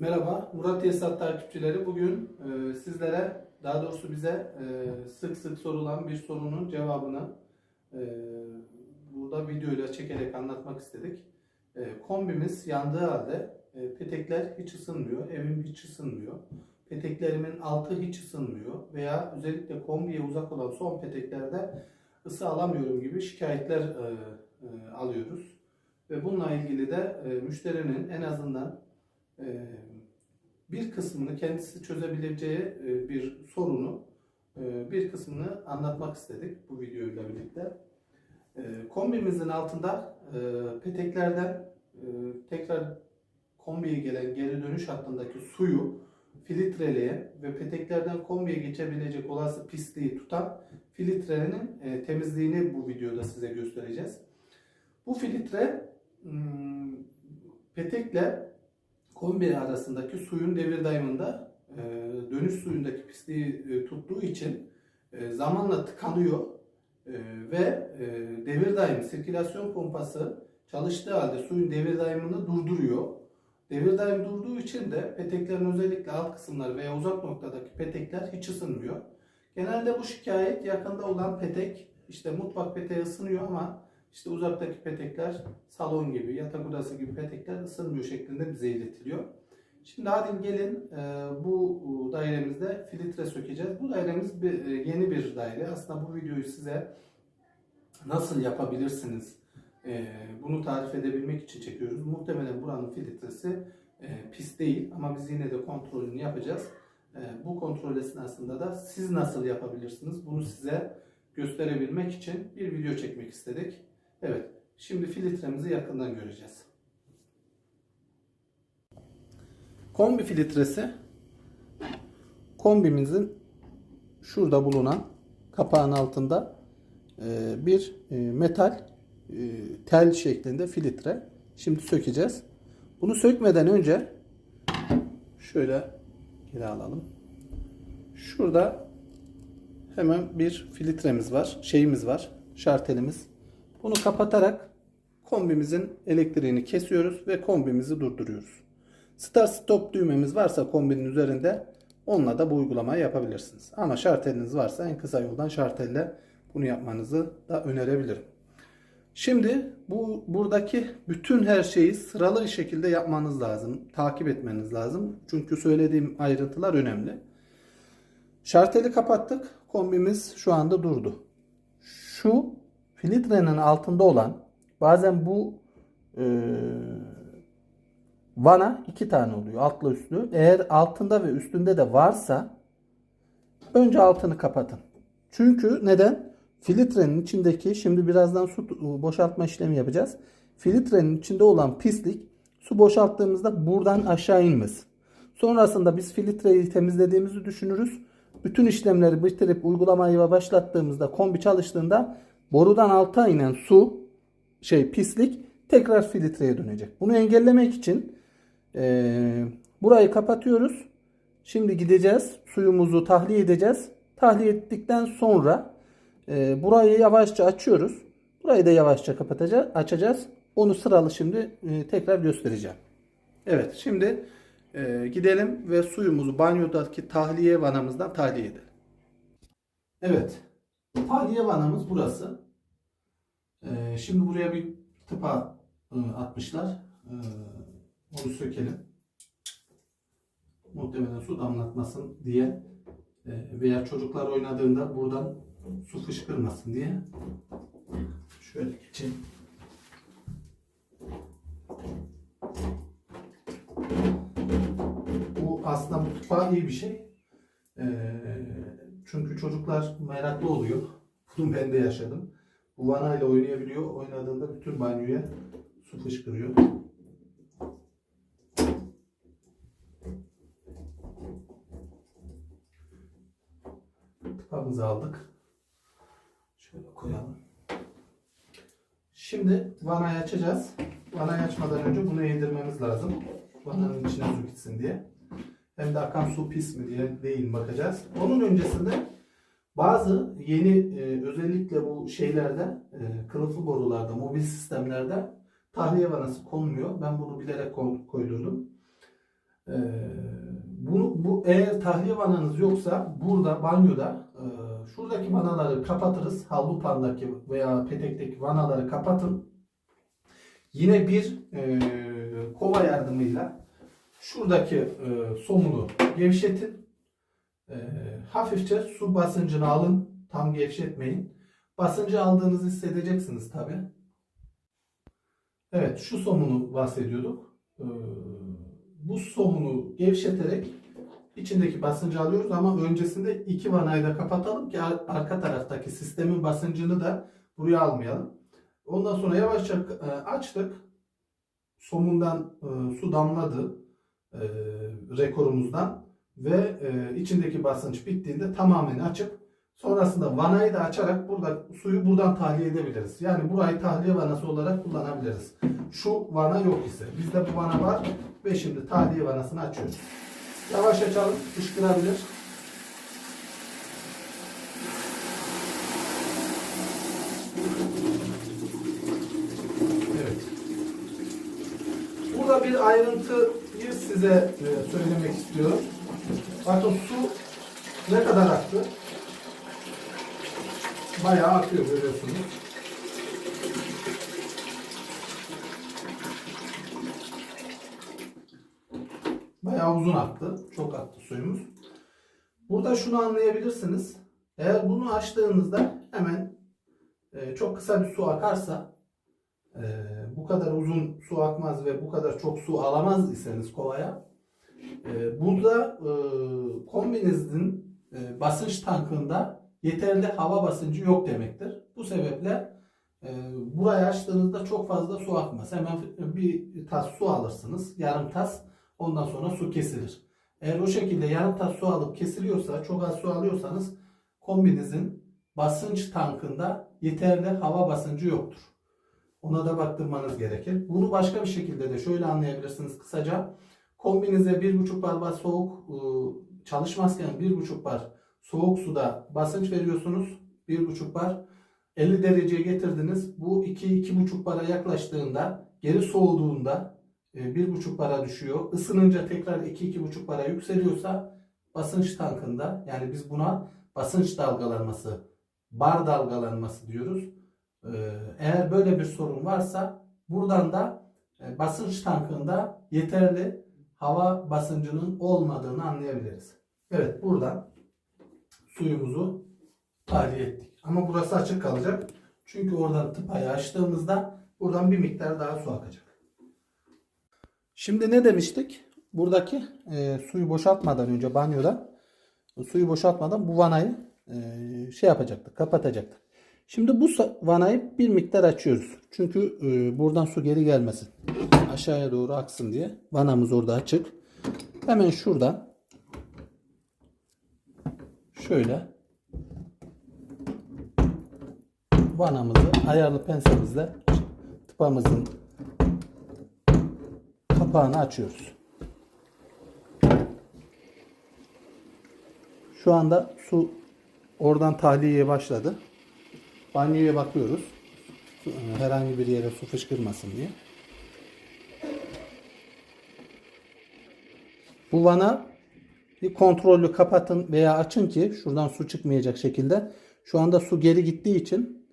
Merhaba, Murat Tesisat takipçileri. Bugün e, sizlere, daha doğrusu bize e, sık sık sorulan bir sorunun cevabını e, burada videoyla çekerek anlatmak istedik. E, kombimiz yandığı halde e, petekler hiç ısınmıyor, evim hiç ısınmıyor. Peteklerimin altı hiç ısınmıyor veya özellikle kombiye uzak olan son peteklerde ısı alamıyorum gibi şikayetler e, e, alıyoruz. Ve bununla ilgili de e, müşterinin en azından bir kısmını kendisi çözebileceği e, bir sorunu e, bir kısmını anlatmak istedik bu videoyla birlikte. E, Kombimizin altında e, peteklerden tekrar kombiye gelen geri dönüş hattındaki suyu filtreleyen ve peteklerden kombiye geçebilecek olası pisliği tutan filtrenin temizliğini bu videoda size göstereceğiz. Bu filtre hmm, petekle kombi arasındaki suyun devir daimında e, dönüş suyundaki pisliği e, tuttuğu için e, zamanla tıkanıyor e, ve e, devir daimi sirkülasyon pompası çalıştığı halde suyun devir daimini durduruyor. Devir daim durduğu için de peteklerin özellikle alt kısımları veya uzak noktadaki petekler hiç ısınmıyor. Genelde bu şikayet yakında olan petek işte mutfak peteği ısınıyor ama işte uzaktaki petekler salon gibi, yatak odası gibi petekler ısınmıyor şeklinde bize iletiliyor. Şimdi hadi gelin e, bu dairemizde filtre sökeceğiz. Bu dairemiz bir, e, yeni bir daire. Aslında bu videoyu size nasıl yapabilirsiniz e, bunu tarif edebilmek için çekiyoruz. Muhtemelen buranın filtresi pis değil ama biz yine de kontrolünü yapacağız. Bu kontrol esnasında da siz nasıl yapabilirsiniz bunu size gösterebilmek için bir video çekmek istedik. Evet, şimdi filtremizi yakından göreceğiz. Kombi filtresi kombimizin şurada bulunan kapağın altında e, bir e, metal e, tel şeklinde filtre. Şimdi sökeceğiz. Bunu sökmeden önce şöyle geri alalım. Şurada hemen bir filtremiz var, şeyimiz var, şartelimiz. Bunu kapatarak kombimizin elektriğini kesiyoruz ve kombimizi durduruyoruz. Start stop düğmemiz varsa kombinin üzerinde onunla da bu uygulamayı yapabilirsiniz. Ama şarteliniz varsa en kısa yoldan şartelle bunu yapmanızı da önerebilirim. Şimdi bu buradaki bütün her şeyi sıralı bir şekilde yapmanız lazım. Takip etmeniz lazım. Çünkü söylediğim ayrıntılar önemli. Şarteli kapattık. Kombimiz şu anda durdu. Şu filtrenin altında olan bazen bu e, vana iki tane oluyor altlı üstlü. Eğer altında ve üstünde de varsa önce altını kapatın. Çünkü neden? Filtrenin içindeki şimdi birazdan su boşaltma işlemi yapacağız. Filtrenin içinde olan pislik su boşalttığımızda buradan aşağı inmez. Sonrasında biz filtreyi temizlediğimizi düşünürüz. Bütün işlemleri bitirip uygulamayı başlattığımızda kombi çalıştığında borudan alta inen su şey pislik tekrar filtreye dönecek. Bunu engellemek için e, burayı kapatıyoruz. Şimdi gideceğiz. Suyumuzu tahliye edeceğiz. Tahliye ettikten sonra e, burayı yavaşça açıyoruz. Burayı da yavaşça kapatacağız, açacağız. Onu sıralı şimdi e, tekrar göstereceğim. Evet şimdi e, gidelim ve suyumuzu banyodaki tahliye vanamızdan tahliye edelim. Evet. Tahliye vanamız burası. E, şimdi buraya bir tıpa e, atmışlar. E, onu sökelim. Muhtemelen su damlatmasın diye e, veya çocuklar oynadığında buradan su fışkırmasın diye. Şöyle geçeyim. Bu aslında tıpa iyi bir şey. Ee, çünkü çocuklar meraklı oluyor. Bunu ben de yaşadım. Bu vanayla oynayabiliyor. Oynadığında bütün banyoya su fışkırıyor. Tıpamızı aldık. Şöyle koyalım. Şimdi vanayı açacağız. Vanayı açmadan önce bunu eğdirmemiz lazım. Vananın içine su gitsin diye. Hem de akan su pis mi diye değil bakacağız. Onun öncesinde bazı yeni e, özellikle bu şeylerde e, kılıflı borularda, mobil sistemlerde tahliye vanası konmuyor. Ben bunu bilerek koydurdum. Ee, bunu, bu eğer tahliye vananız yoksa burada banyoda e, şuradaki vanaları kapatırız. Havlu pandaki veya petekteki vanaları kapatın. Yine bir e, kova yardımıyla şuradaki e, somunu gevşetin. E, hafifçe su basıncını alın. Tam gevşetmeyin. Basıncı aldığınızı hissedeceksiniz tabi. Evet şu somunu bahsediyorduk. Ee, bu somunu gevşeterek içindeki basıncı alıyoruz ama öncesinde iki vanayı da kapatalım ki ar- arka taraftaki sistemin basıncını da buraya almayalım. Ondan sonra yavaşça e, açtık. Somundan e, su damladı e, rekorumuzdan ve e, içindeki basınç bittiğinde tamamen açıp sonrasında vanayı da açarak burada suyu buradan tahliye edebiliriz. Yani burayı tahliye vanası olarak kullanabiliriz. Şu vana yok ise bizde bu vana var ve şimdi tahliye vanasını açıyoruz. Yavaş açalım, fışkırabilir. Evet. Burada bir ayrıntıyı size e, söylemek istiyorum. Bakın su ne kadar aktı? Bayağı akıyor görüyorsunuz. Bayağı uzun aktı. Çok aktı suyumuz. Burada şunu anlayabilirsiniz. Eğer bunu açtığınızda hemen e, çok kısa bir su akarsa e, kadar uzun su akmaz ve bu kadar çok su alamaz iseniz kovaya e, burada e, kombinizin e, basınç tankında yeterli hava basıncı yok demektir. Bu sebeple e, burayı açtığınızda çok fazla su akmaz. Hemen bir tas su alırsınız. Yarım tas. Ondan sonra su kesilir. Eğer o şekilde yarım tas su alıp kesiliyorsa, çok az su alıyorsanız kombinizin basınç tankında yeterli hava basıncı yoktur. Ona da baktırmanız gerekir. Bunu başka bir şekilde de şöyle anlayabilirsiniz kısaca. Kombinize 1,5 bar bas soğuk ıı, çalışmazken 1,5 bar soğuk suda basınç veriyorsunuz. 1,5 bar 50 dereceye getirdiniz. Bu 2-2,5 bara yaklaştığında geri soğuduğunda e, bir buçuk bara düşüyor. Isınınca tekrar 2-2,5 bara yükseliyorsa basınç tankında yani biz buna basınç dalgalanması, bar dalgalanması diyoruz. E, Eğer böyle bir sorun varsa buradan da e, basınç tankında yeterli hava basıncının olmadığını anlayabiliriz. Evet buradan suyumuzu tahliye ettik. Ama burası açık kalacak. Çünkü oradan tıpayı açtığımızda buradan bir miktar daha su akacak. Şimdi ne demiştik? Buradaki e, suyu boşaltmadan önce banyoda suyu boşaltmadan bu vanayı e, şey yapacaktık, kapatacaktık. Şimdi bu vanayı bir miktar açıyoruz. Çünkü e, buradan su geri gelmesin. Aşağıya doğru aksın diye. Vanamız orada açık. Hemen şuradan şöyle vanamızı ayarlı pensemizle tıpamızın kapağını açıyoruz. Şu anda su oradan tahliyeye başladı. Banyoya bakıyoruz. Herhangi bir yere su fışkırmasın diye. Bu vana bir kontrollü kapatın veya açın ki şuradan su çıkmayacak şekilde. Şu anda su geri gittiği için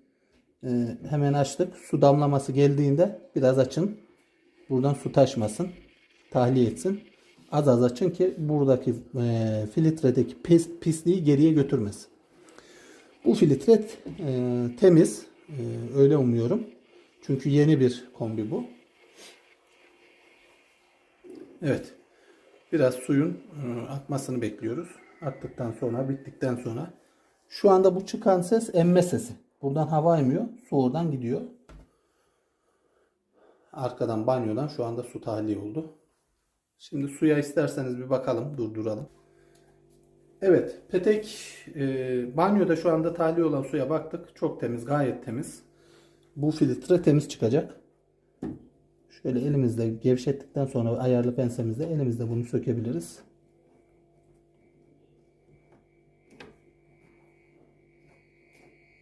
e, hemen açtık. Su damlaması geldiğinde biraz açın. Buradan su taşmasın. Tahliye etsin. Az az açın ki buradaki e, filtredeki pis, pisliği geriye götürmesin. Bu filtre e, temiz. E, öyle umuyorum. Çünkü yeni bir kombi bu. Evet. Biraz suyun e, akmasını bekliyoruz. Aktıktan sonra, bittikten sonra. Şu anda bu çıkan ses emme sesi. Buradan hava emiyor. Su oradan gidiyor. Arkadan banyodan şu anda su tahliye oldu. Şimdi suya isterseniz bir bakalım, durduralım. Evet, petek e, banyoda şu anda tahliye olan suya baktık. Çok temiz, gayet temiz. Bu filtre temiz çıkacak. Şöyle elimizle gevşettikten sonra ayarlı pensemizle elimizle bunu sökebiliriz.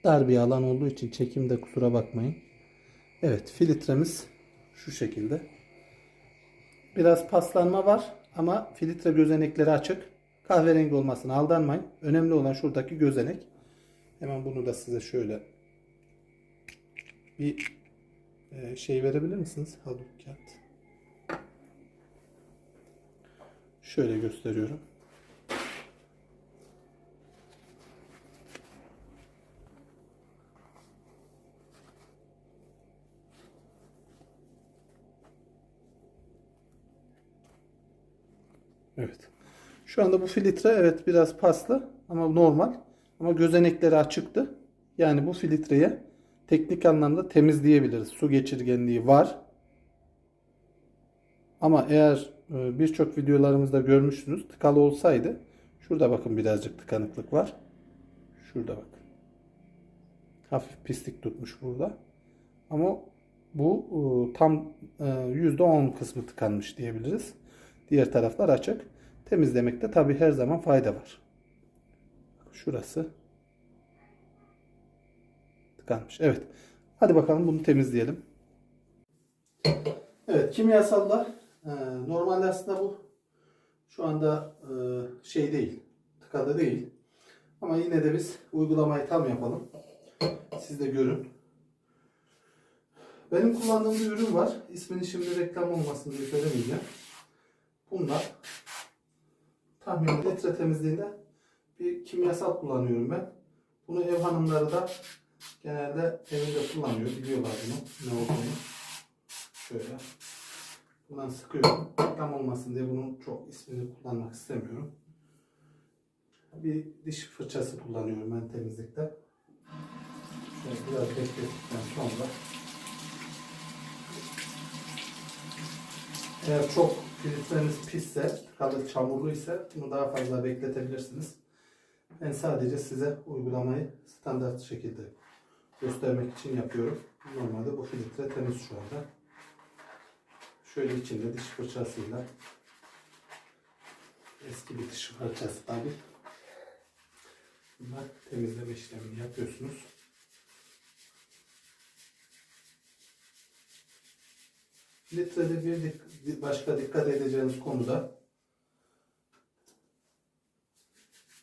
Dar bir alan olduğu için çekimde kusura bakmayın. Evet filtremiz şu şekilde. Biraz paslanma var ama filtre gözenekleri açık. Kahverengi olmasına aldanmayın. Önemli olan şuradaki gözenek. Hemen bunu da size şöyle bir e, şey verebilir misiniz? Halbuki kağıt. Şöyle gösteriyorum. Evet. Şu anda bu filtre evet biraz paslı ama normal. Ama gözenekleri açıktı. Yani bu filtreye teknik anlamda temizleyebiliriz. Su geçirgenliği var. Ama eğer e, birçok videolarımızda görmüşsünüz tıkalı olsaydı şurada bakın birazcık tıkanıklık var. Şurada bak. Hafif pislik tutmuş burada. Ama bu e, tam e, %10 kısmı tıkanmış diyebiliriz. Diğer taraflar açık. Temizlemekte tabi her zaman fayda var. Şurası tıkanmış. Evet. Hadi bakalım bunu temizleyelim. Evet kimyasallar e, normalde aslında bu şu anda e, şey değil. Tıkalı değil. Ama yine de biz uygulamayı tam yapalım. Siz de görün. Benim kullandığım bir ürün var. İsmini şimdi reklam olmasın diye söylemeyeceğim. Bunlar tahminen litre temizliğinde bir kimyasal kullanıyorum ben. Bunu ev hanımları da genelde evinde kullanıyor. Biliyorlar bunu ne olduğunu. Şöyle. Bundan sıkıyorum. Reklam olmasın diye bunun çok ismini kullanmak istemiyorum. Bir diş fırçası kullanıyorum ben temizlikte. Şöyle biraz beklettikten sonra eğer çok filtreniz pisse, tıkalı çamurlu ise bunu daha fazla bekletebilirsiniz. Ben sadece size uygulamayı standart şekilde göstermek için yapıyorum. Normalde bu filtre temiz şu anda. Şöyle içinde diş fırçasıyla eski bir diş fırçası tabi. Bunlar temizleme işlemini yapıyorsunuz. Filtrede bir dik- başka dikkat edeceğiniz konu da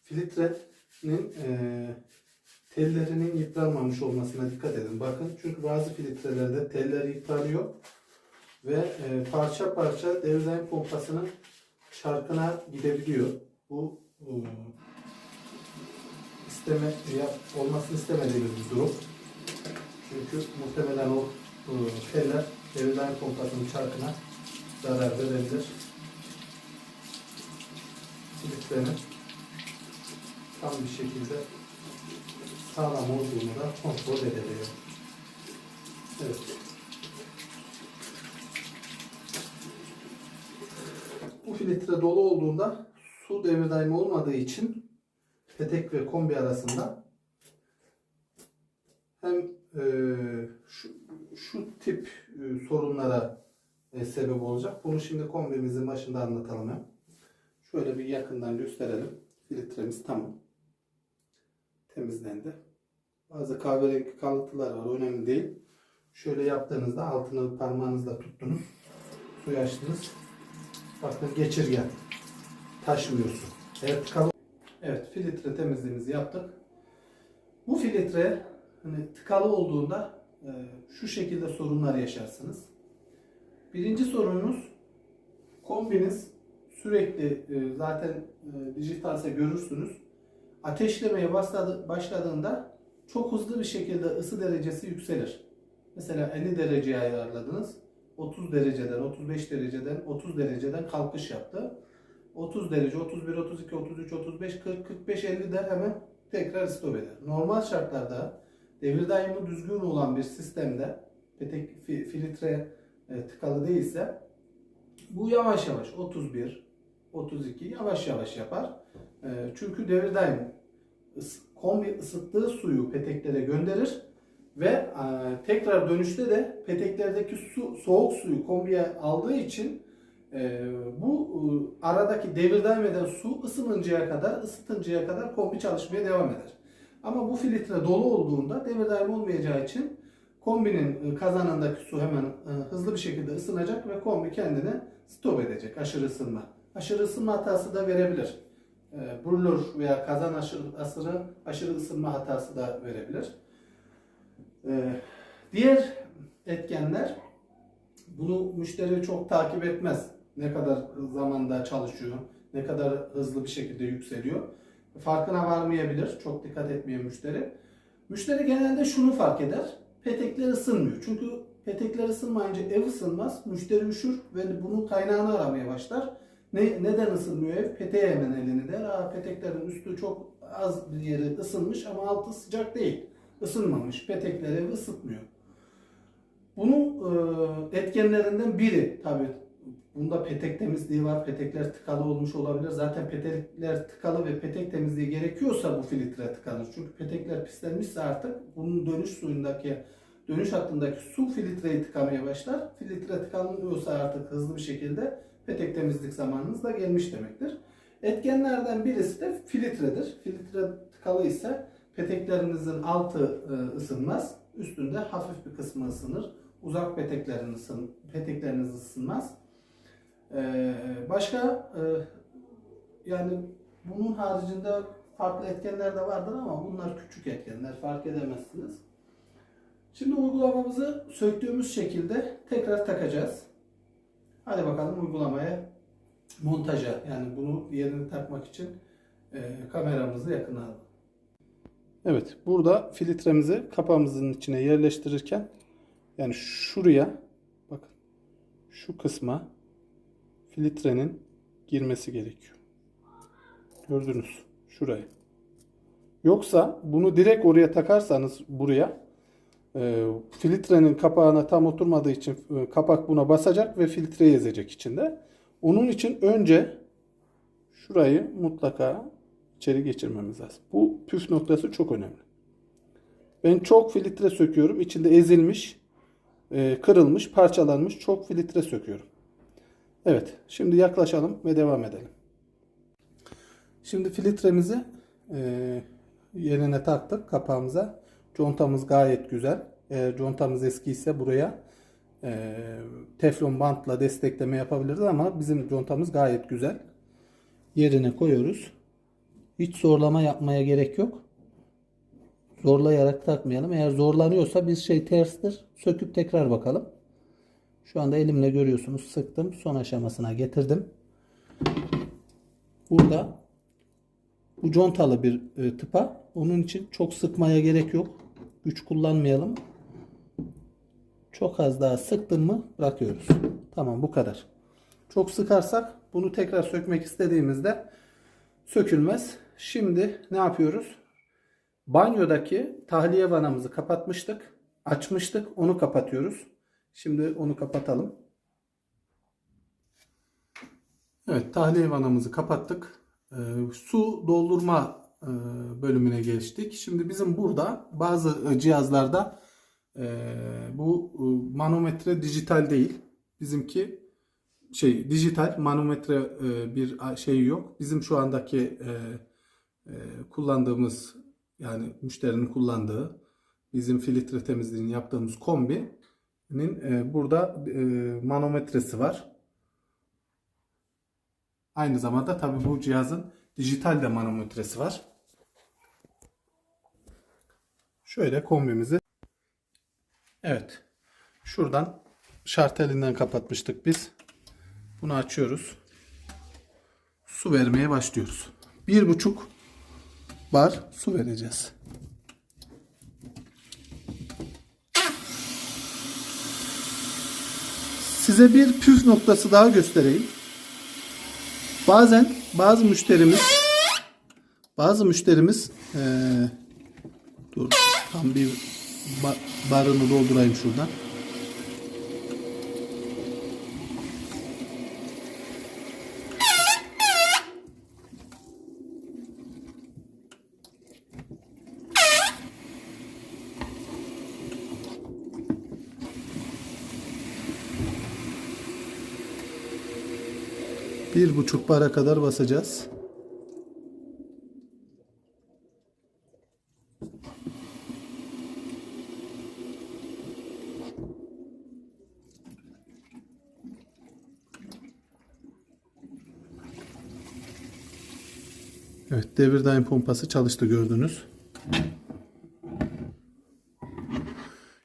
filtrenin eee tellerinin yıpranmamış olmasına dikkat edin. Bakın çünkü bazı filtrelerde teller yıpranıyor ve e, parça parça devirden pompasının çarkına gidebiliyor. Bu e, isteme yap, olmasını istemediğimiz bir durum. Çünkü muhtemelen o e, teller devirden pompasının çarkına zarar verebilir. Filtrenin tam bir şekilde sağlam olduğunu da kontrol ediliyor. Evet. Bu filtre dolu olduğunda su devir daimi olmadığı için petek ve kombi arasında hem e, şu, şu tip sorunlara e, sebep olacak. Bunu şimdi kombimizin başında anlatalım hem. Şöyle bir yakından gösterelim. Filtremiz tamam temizlendi. Bazı kahverengi kalıntılar var. Önemli değil. Şöyle yaptığınızda altını parmağınızla tuttunuz. Suyu açtınız. Bakın geçirgen. Taşmıyor su. Evet, tıkalı. Evet filtre temizliğimizi yaptık. Bu filtre hani tıkalı olduğunda şu şekilde sorunlar yaşarsınız. Birinci sorununuz kombiniz sürekli e, zaten e, dijitalse görürsünüz ateşlemeye başladı, başladığında çok hızlı bir şekilde ısı derecesi yükselir. Mesela 50 dereceye ayarladınız. 30 dereceden, 35 dereceden, 30 dereceden kalkış yaptı. 30 derece, 31, 32, 33, 35, 40, 45, 50 der hemen tekrar stop eder. Normal şartlarda devir daimi düzgün olan bir sistemde petek fi- filtre e, tıkalı değilse bu yavaş yavaş 31, 32 yavaş yavaş yapar. E, çünkü devir daim kombi ısıttığı suyu peteklere gönderir ve e, tekrar dönüşte de peteklerdeki su soğuk suyu kombiye aldığı için bu aradaki devir daim su ısınıncaya kadar, ısıtıncaya kadar kombi çalışmaya devam eder. Ama bu filtre dolu olduğunda devir daim olmayacağı için kombinin e, kazanındaki su hemen e, hızlı bir şekilde ısınacak ve kombi kendini stop edecek aşırı ısınma. Aşırı ısınma hatası da verebilir. E, brulur veya kazan aşırı, asırı aşırı ısınma hatası da verebilir. Diğer etkenler bunu müşteri çok takip etmez. Ne kadar zamanda çalışıyor, ne kadar hızlı bir şekilde yükseliyor. Farkına varmayabilir. Çok dikkat etmeyen müşteri. Müşteri genelde şunu fark eder. Petekler ısınmıyor. Çünkü petekler ısınmayınca ev ısınmaz. Müşteri üşür ve bunun kaynağını aramaya başlar. Ne, neden ısınmıyor ev? Peteğe hemen elini der. Aa, peteklerin üstü çok az bir yeri ısınmış ama altı sıcak değil. Isınmamış. Petekler evi ısıtmıyor. Bunun e, etkenlerinden biri tabii bunda petek temizliği var. Petekler tıkalı olmuş olabilir. Zaten petekler tıkalı ve petek temizliği gerekiyorsa bu filtre tıkanır. Çünkü petekler pislenmişse artık bunun dönüş suyundaki dönüş hattındaki su filtreyi tıkamaya başlar. Filtre tıkanıyorsa artık hızlı bir şekilde petek temizlik zamanınız da gelmiş demektir. Etkenlerden birisi de filtredir. Filtre tıkalı ise peteklerinizin altı e, ısınmaz. Üstünde hafif bir kısmı ısınır. Uzak peteklerin ısın, petekleriniz ısınmaz. Ee, başka e, yani bunun haricinde farklı etkenler de vardır ama bunlar küçük etkenler fark edemezsiniz. Şimdi uygulamamızı söktüğümüz şekilde tekrar takacağız. Hadi bakalım uygulamaya montaja yani bunu yerine takmak için e, kameramızı yakına alalım. Evet burada filtremizi kapağımızın içine yerleştirirken yani şuraya bakın şu kısma filtrenin girmesi gerekiyor. Gördünüz şuraya. Yoksa bunu direkt oraya takarsanız buraya e, filtrenin kapağına tam oturmadığı için e, kapak buna basacak ve filtreyi ezecek içinde. Onun için önce şurayı mutlaka içeri geçirmemiz lazım. Bu püf noktası çok önemli. Ben çok filtre söküyorum. İçinde ezilmiş, e, kırılmış, parçalanmış çok filtre söküyorum. Evet, şimdi yaklaşalım ve devam edelim. Şimdi filtremizi e, yerine taktık kapağımıza. Contamız gayet güzel. Eğer contamız eski ise buraya e, teflon bantla destekleme yapabiliriz ama bizim contamız gayet güzel. Yerine koyuyoruz. Hiç zorlama yapmaya gerek yok. Zorlayarak takmayalım. Eğer zorlanıyorsa bir şey terstir. Söküp tekrar bakalım. Şu anda elimle görüyorsunuz sıktım. Son aşamasına getirdim. Burada bu contalı bir e, tıpa. Onun için çok sıkmaya gerek yok. Güç kullanmayalım. Çok az daha sıktın mı bırakıyoruz. Tamam bu kadar. Çok sıkarsak bunu tekrar sökmek istediğimizde sökülmez. Şimdi ne yapıyoruz? Banyodaki tahliye vanamızı kapatmıştık. Açmıştık. Onu kapatıyoruz. Şimdi onu kapatalım. Evet tahliye vanamızı kapattık. Ee, su doldurma e, bölümüne geçtik. Şimdi bizim burada bazı cihazlarda e, bu e, manometre dijital değil. Bizimki şey dijital manometre e, bir şey yok. Bizim şu andaki e, e, kullandığımız yani müşterinin kullandığı bizim filtre temizliğini yaptığımız kombinin e, burada e, manometresi var. Aynı zamanda tabi bu cihazın dijital de manometresi var. Şöyle kombimizi Evet. Şuradan şartelinden kapatmıştık biz. Bunu açıyoruz. Su vermeye başlıyoruz. Bir buçuk bar su vereceğiz. Size bir püf noktası daha göstereyim. Bazen bazı müşterimiz bazı müşterimiz ee, dur tam bir ba barını doldurayım şuradan. bir buçuk bara kadar basacağız. Evet devirdaim pompası çalıştı gördünüz.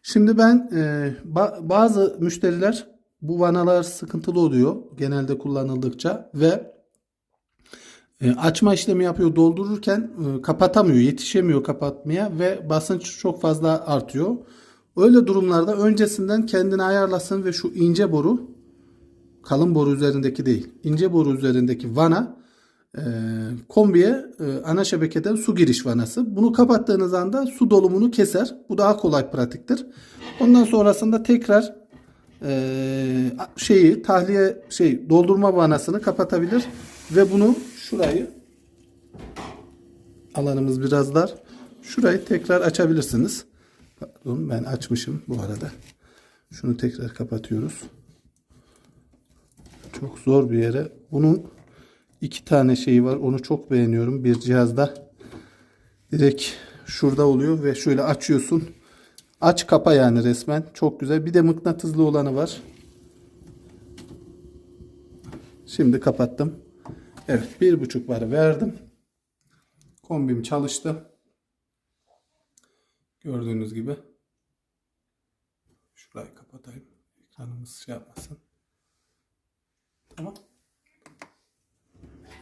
Şimdi ben e, bazı müşteriler bu vanalar sıkıntılı oluyor genelde kullanıldıkça ve e, açma işlemi yapıyor doldururken e, kapatamıyor yetişemiyor kapatmaya ve basınç çok fazla artıyor. Öyle durumlarda öncesinden kendini ayarlasın ve şu ince boru kalın boru üzerindeki değil ince boru üzerindeki vana e, kombiye e, ana şebekeden su giriş vanası. Bunu kapattığınız anda su dolumunu keser. Bu daha kolay pratiktir. Ondan sonrasında tekrar e, şeyi tahliye şey doldurma vanasını kapatabilir ve bunu şurayı alanımız biraz dar. Şurayı tekrar açabilirsiniz. Pardon ben açmışım bu arada. Şunu tekrar kapatıyoruz. Çok zor bir yere. Bunun iki tane şeyi var. Onu çok beğeniyorum. Bir cihazda direkt şurada oluyor ve şöyle açıyorsun. Aç kapa yani resmen. Çok güzel. Bir de mıknatıslı olanı var. Şimdi kapattım. Evet. Bir buçuk barı verdim. Kombim çalıştı. Gördüğünüz gibi. Şurayı kapatayım. Ekranımız şey yapmasın. Tamam.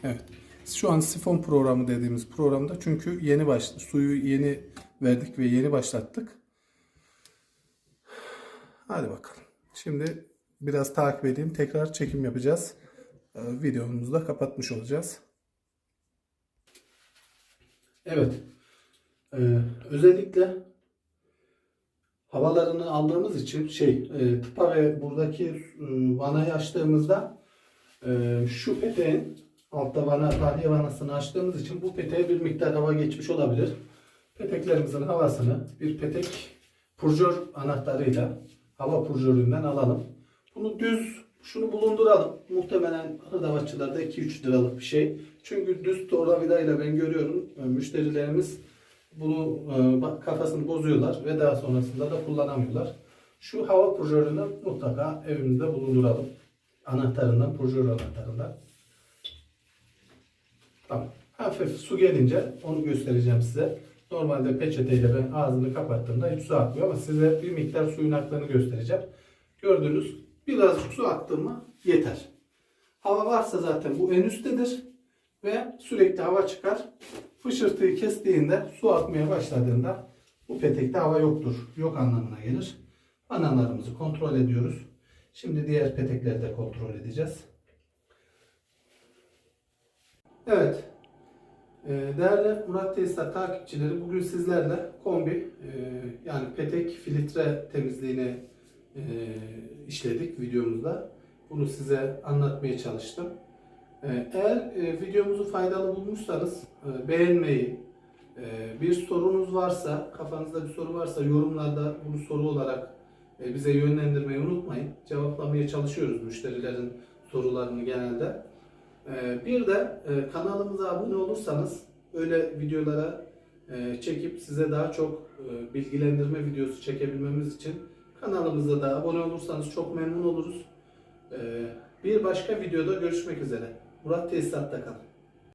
Evet. Şu an sifon programı dediğimiz programda çünkü yeni baş suyu yeni verdik ve yeni başlattık. Hadi bakalım. Şimdi biraz takip edeyim. Tekrar çekim yapacağız. Ee, videomuzu da kapatmış olacağız. Evet. Ee, özellikle havalarını aldığımız için şey e, tıpa ve buradaki e, vanayı açtığımızda e, şu peteğin altta vana, tahliye vanasını açtığımız için bu peteğe bir miktar hava geçmiş olabilir. Peteklerimizin havasını bir petek purjör anahtarıyla hava purjöründen alalım. Bunu düz şunu bulunduralım. Muhtemelen hırdavatçılarda 2-3 liralık bir şey. Çünkü düz tornavidayla ben görüyorum e, müşterilerimiz bunu e, kafasını bozuyorlar ve daha sonrasında da kullanamıyorlar. Şu hava purjörünü mutlaka evimizde bulunduralım. Anahtarından, purjör anahtarından. Tamam. Hafif su gelince onu göstereceğim size. Normalde peçeteyle ben ağzını kapattığımda hiç su akmıyor ama size bir miktar suyun aktığını göstereceğim. Gördüğünüz birazcık su aktı mı yeter. Hava varsa zaten bu en üsttedir ve sürekli hava çıkar. Fışırtıyı kestiğinde su akmaya başladığında bu petekte hava yoktur. Yok anlamına gelir. Vanalarımızı kontrol ediyoruz. Şimdi diğer petekleri de kontrol edeceğiz. Evet. Ee, Değerli Murat Tesisat takipçileri bugün sizlerle kombi e, yani petek filtre temizliğini e, işledik videomuzda. Bunu size anlatmaya çalıştım. Ee, Eğer e, videomuzu faydalı bulmuşsanız beğenmeyi, bir sorunuz varsa, kafanızda bir soru varsa yorumlarda bunu soru olarak bize yönlendirmeyi unutmayın. Cevaplamaya çalışıyoruz müşterilerin sorularını genelde. Ee, Bir de e, kanalımıza abone olursanız öyle videolara e, çekip size daha çok e, bilgilendirme videosu çekebilmemiz için kanalımıza da abone olursanız çok memnun oluruz. Ee, Bir başka videoda görüşmek üzere. Murat Tesisat'ta kalın.